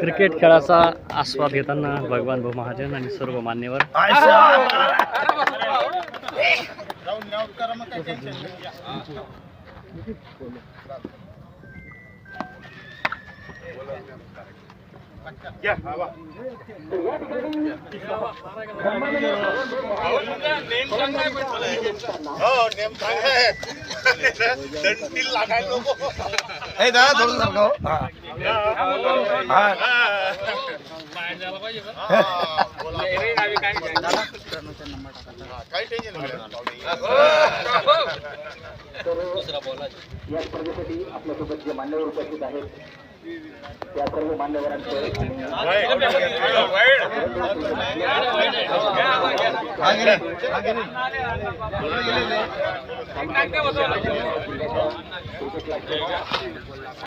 Cricket खेळाचा आस्वाद घेताना भगवान भाऊ महाजन आणि सर्व मान्यवर. हो दादा थोडं हा. काही टेन्शन या स्पर्धेसाठी आपल्यासोबत जे मान्यवर उपस्थित आहेत त्या सर्व मान्यवरांचं हा गेले हा गेले क्रिकेटला